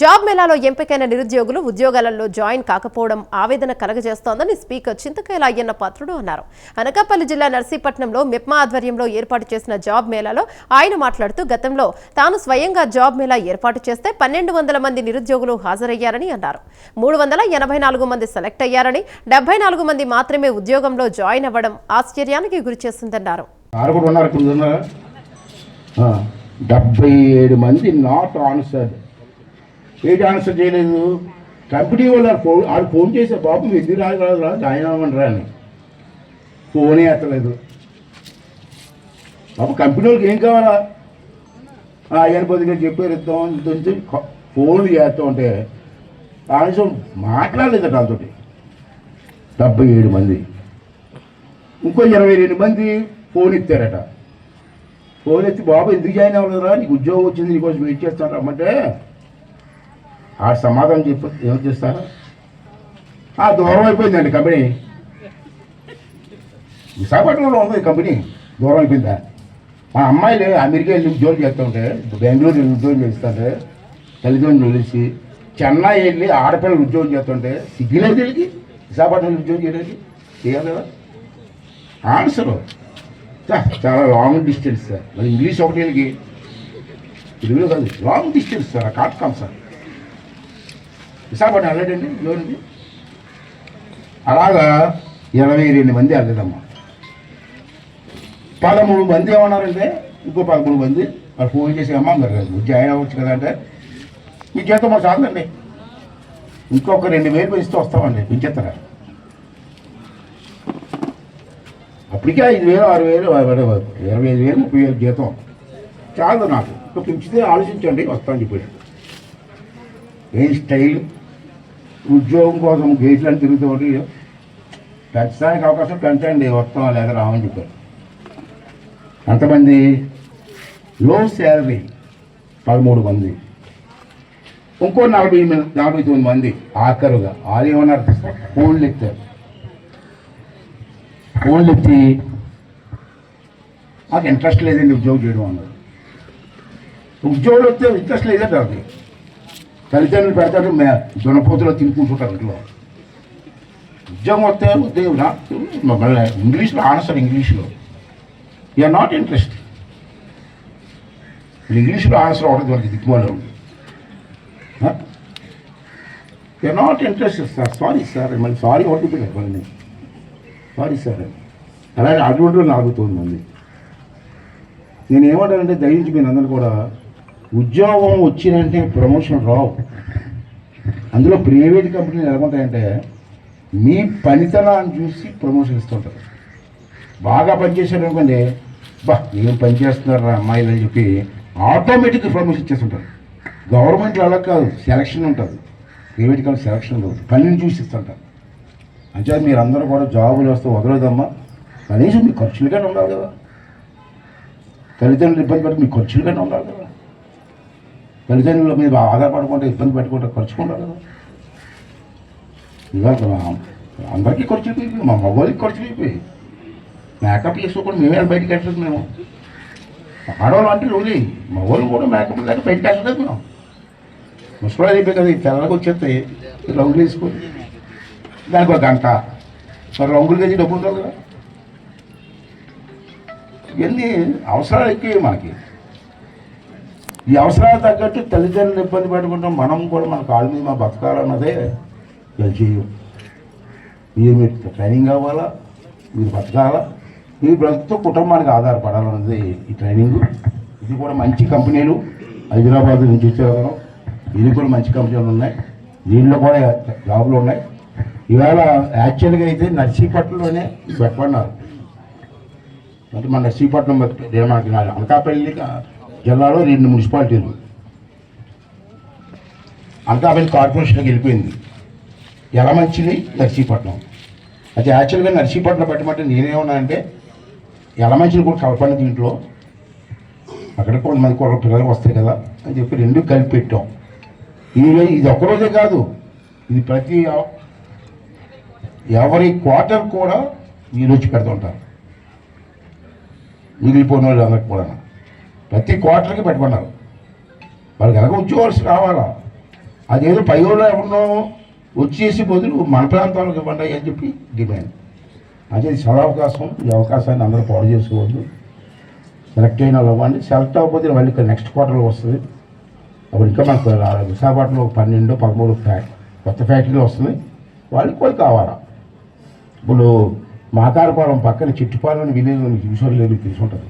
Job మేళాలో ఎంపికైన నిరుద్యోగులు ఉద్యోగాలలో జాయిన్ కాకపోవడం ఆవేదన కలగజేస్తోందని స్పీకర్ చింతకాయల అయ్యన్న పాత్రుడు అన్నారు. అనకాపల్లి జిల్లా నర్సీపట్నంలో మిప్మా ఆధ్వర్యంలో ఏర్పాటు చేసిన జాబ్ మేళాలో ఆయన మాట్లాడుతూ గతంలో తాను స్వయంగా జాబ్ మేళా ఏర్పాటు చేస్తే పన్నెండు వందల మంది నిరుద్యోగులు హాజరయ్యారని అన్నారు. మూడు వందల ఎనభై నాలుగు మంది సెలెక్ట్ అయ్యారని డెబ్బై నాలుగు మంది మాత్రమే ఉద్యోగంలో జాయిన్ అవ్వడం ఆశ్చర్యానికి గురిచేసిందన్నారు డెబ్బై ఏడు మంది నాట్ ఆన్సర్డ్. ఏంటి ఆన్సర్ చేయలేదు కంపెనీ వాళ్ళు ఫోన్ ఆడు ఫోన్ చేసే బాబు మీరు ఎందుకు రాదు రా జాయిన్ అవ్వమంటారా అని. ఫోనే ఎత్తలేదు. బాబు కంపెనీ వాళ్ళకి ఏం కావాలా? ఆయన పొద్దుగా చెప్పారు ఇద్దాం ఇద్దాం ఫోన్లు చేస్తూ ఉంటే కనీసం మాట్లాడలేదు వాళ్ళతోటి. డెబ్బై ఏడు మంది. ఇంకో ఇరవై రెండు మంది ఫోన్ ఎత్తారట. ఫోన్ ఎత్తి బాబు ఎందుకు జాయిన్ అవ్వలేదురా? నీకు ఉద్యోగం వచ్చింది నీకోసం వెయిట్ చేస్తాను రమ్మంటే ఆ సమాధానం చెప్పు ఏం చేస్తారు? ఆ దూరం అయిపోయిందండి కంపెనీ. విశాఖపట్నంలో ఉంది కంపెనీ దూరం అయిపోయిందా? మా అమ్మాయిలు అమెరికా వెళ్ళి ఉద్యోగం చేస్తుంటే బెంగళూరు వెళ్ళి ఉద్యోగం చేస్తుంటే తల్లిదండ్రులు కలిసి చెన్నై వెళ్ళి ఆడపిల్లలు ఉద్యోగం చేస్తుంటే సిగ్గులేదు వీళ్ళకి విశాఖపట్నం ఉద్యోగం చేయడానికి చేయాలి కదా ఆన్సర్ చాలా లాంగ్ డిస్టెన్స్ సార్ మరి ఇంగ్లీష్ ఒకటి వెళ్ళి తెలుగులో కాదు long distance sir cut sir Visakhapatnam వెళ్ళడండి ఎవరండి అలాగా ఇరవై రెండు మంది వెళ్ళదమ్మా. పదమూడు మంది ఏమన్నారంటే ఇంకో పదమూడు మంది వాళ్ళు ఫోన్ చేసి అమ్మ మీరు జాయిన్ అవ్వచ్చు కదా అంటే మీ చేత మా చాలండి. ఇంకొక రెండు వేలు పెంచితే వస్తామండి పెంచేస్తారా? అప్పటికే ఐదు వేలు ఆరు వేలు ఇరవై ఐదు వేలు ముప్పై వేలు జీతం. చాలు నాకు. ఇంకా పెంచితే ఆలోచించండి వస్తాను చెప్పాడు. ఏం స్టైల్? ఉద్యోగం కోసం గేట్లను తిరుగుతూ పెంచడానికి అవకాశం పెంచండి వస్తాం లేదా రామని చెప్పారు. ఎంతమంది లో శాలరీ పదమూడు మంది. ఇంకో నలభై నలభై తొమ్మిది మంది ఆఖరుగా వాళ్ళు ఏమన్నారు ఫోన్లు ఎత్తారు ఫోన్లు ఎత్తి మాకు ఇంట్రెస్ట్ లేదండి ఉద్యోగం చేయడం అన్నారు. ఉద్యోగులు వస్తే ఇంట్రెస్ట్ లేదే అది తల్లిదండ్రులు పెడతారు మే దునపోతులో తినుకుంటుంటారు ఇంట్లో ఉద్యోగం వస్తే ఉద్యోగం నా- మళ్ళీ ఇంగ్లీష్లో ఆన్సర్ ఇంగ్లీష్లో యూఆర్ నాట్ ఇంట్రెస్ట్ ఇంగ్లీష్లో ఆన్సర్ అవ్వడం మనకి దిక్కుమాలో ఉంది you are not interested sir sorry sir మళ్ళీ సారీ ఒకటి మళ్ళీ సారీ సార్ అలాగే అటువంటి వాళ్ళు నాలుగు తొమ్మిది మంది నేను ఏమంటానంటే దయించి మీరు అందరూ కూడా ఉద్యోగం వచ్చినంటే ప్రమోషన్ రావు. అందులో ప్రైవేట్ కంపెనీలు ఎలాగుంటాయంటే మీ పనితనాన్ని చూసి ప్రమోషన్ ఇస్తుంటారు బాగా పనిచేశారు అనుకోండి బా ఏం పని చేస్తున్నారు అమ్మాయిలు అని చెప్పి ఆటోమేటిక్గా ప్రమోషన్ ఇచ్చేస్తుంటారు. గవర్నమెంట్లో అలా కాదు సెలక్షన్ ఉంటుంది. ప్రైవేట్ కంపెనీ సెలక్షన్ లేదు పనిని చూసి ఇస్తుంటారు. అంటే మీరు అందరూ కూడా జాబులు వస్తే వదలదమ్మా కనీసం మీ ఖర్చులుగానే ఉండాలి కదా. తల్లిదండ్రులు ఇబ్బంది పడితే మీ ఖర్చులుగానే ఉండాలి కదా. తల్లిదండ్రుల మీద ఆధారపడకుండా ఇబ్బంది పెట్టుకుంటే ఖర్చు ఉండాలి కదా ఇవాళ అందరికీ ఖర్చు అయిపోయి మా మగవాళ్ళకి ఖర్చు అయిపోయి మేకప్ చేసుకోకుండా మేమే బయటకు వెళ్ళలేదు మేము. ఆడవాళ్ళు అంటే రోజు మగవాళ్ళు కూడా మేకప్ లేక బయటకు వెళ్ళలేదు మేము. ముసలి అయిపోయి కదా ఈ తెల్లగా వచ్చేస్తే రంగులు వేసుకొని. దానికి ఒక గంట. మరి రంగులు గది డబ్బులు కదా. ఇవన్నీ అవసరాలు ఎక్కువ మనకి. ఈ అవసరాలు తగ్గట్టు తల్లిదండ్రులు ఇబ్బంది పెట్టుకుంటాం. మనం కూడా మన కాళ్ళ మీద మా బతకాలన్నదే చేయం. మీరు మీరు ట్రైనింగ్ అవ్వాలా? మీరు బతకాలా? మీరు బ్రతుకుతో కుటుంబానికి ఆధారపడాలన్నది ఈ ట్రైనింగ్. ఇది కూడా మంచి కంపెనీలు. హైదరాబాద్ నుంచి వచ్చేవారు ఇది కూడా మంచి కంపెనీలు ఉన్నాయి. దీనిలో కూడా జాబులు ఉన్నాయి. ఇవాళ యాక్చువల్గా అయితే నర్సీపట్నంలోనే పెట్టమన్నారు అంటే మన నర్సీపట్నం బతి- మనకి అనకాపల్లి జిల్లాలో రెండు మున్సిపాలిటీలు. అనకాపల్లి కార్పొరేషన్కి వెళ్ళిపోయింది. ఎలమంచిలి నర్సీపట్నం. అయితే యాక్చువల్గా నర్సీపట్నం పెట్టమంటే నేనేమన్నా అంటే యలమంచిలి కూడా కలపండి దీంట్లో. అక్కడ కొంతమంది కూడా పిల్లలు వస్తాయి కదా అని చెప్పి రెండు కలిపి పెట్టాం. ఇది ఇది ఒక్కరోజే కాదు. ఇది ప్రతి ఎవరి క్వార్టర్ కూడా ఈరోజు పెడుతుంటారు మిగిలిపోయిన వాళ్ళు అందరికి కూడా ప్రతి క్వార్టర్కి పెట్టమన్నారు వాళ్ళకి కనుక ఉద్యోగాలు రావాలా? అదేదో పై వాళ్ళు ఎవరినో వచ్చేసి బదులు మన ప్రాంతాలకు ఇవ్వండి అని చెప్పి డిమాండ్. అదే ఇది సదవకాశం ఈ అవకాశాన్ని అందరూ పాడు చేసుకోవద్దు. సెలెక్ట్ అయిన వాళ్ళు ఇవ్వండి సెలెక్ట్ అవ్వకపోతే మళ్ళీ ఇక్కడ నెక్స్ట్ క్వార్టర్లో వస్తుంది. అప్పుడు ఇంకా మనకు విశాఖపట్నంలో పన్నెండు పదమూడు ఫ్యాక్ట్ కొత్త ఫ్యాక్టరీలు వస్తున్నాయి వాళ్ళకి కూడా కావాలా? ఇప్పుడు మాకారపాలెం పక్కన చిట్టుపాలెం విలేజ్ చూసారు లేదు ఉంటుంది.